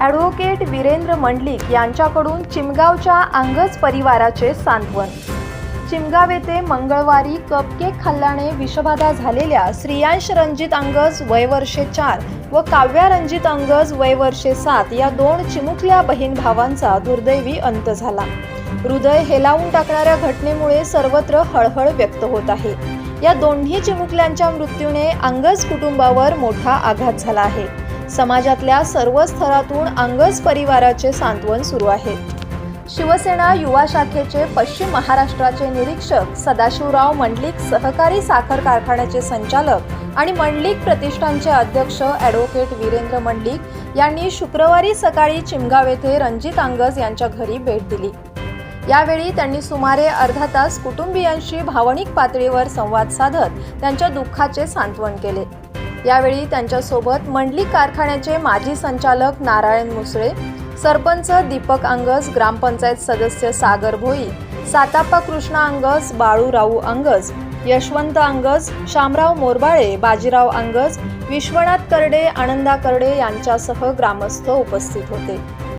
Advocate Virendra Mandlik यांच्याकडून चिमगावच्या अंगज परिवाराचे सांत्वन. चिमगाव येथे मंगळवारी कपकेक खाल्ल्याने विषबाधा झालेल्या श्रियांश रणजित अंगज वयवर्षे चार व काव्या रणजित अंगज वयवर्षे सात या दोन चिमुकल्या बहीण भावांचा दुर्दैवी अंत झाला. हृदय हेलावून टाकणाऱ्या घटनेमुळे सर्वत्र हळहळ व्यक्त होत आहे. या दोन्ही चिमुकल्यांच्या मृत्यूने अंगज कुटुंबावर मोठा आघात झाला आहे. समाजातल्या सर्व स्तरातून अंगज परिवाराचे सांत्वन सुरू आहे. शिवसेना युवा शाखेचे पश्चिम महाराष्ट्राचे निरीक्षक सदाशिवराव मंडलिक सहकारी साखर कारखान्याचे संचालक आणि मंडलिक प्रतिष्ठानचे अध्यक्ष ॲडव्होकेट वीरेंद्र मंडलिक यांनी शुक्रवारी सकाळी चिमगाव येथे रणजित अंगज यांच्या घरी भेट दिली. यावेळी त्यांनी सुमारे अर्धा तास कुटुंबियांशी भावनिक पातळीवर संवाद साधत त्यांच्या दुःखाचे सांत्वन केले. यावेळी त्यांच्यासोबत मंडली कारखान्याचे माजी संचालक नारायण मुसळे सरपंच दीपक अंगज ग्रामपंचायत सदस्य सागर भोई सातापा कृष्णा अंगज बाळूराऊ अंगज यशवंत अंगज शामराव मोरबाळे बाजीराव अंगज विश्वनाथ करडे आनंदा करडे यांच्यासह ग्रामस्थ उपस्थित होते.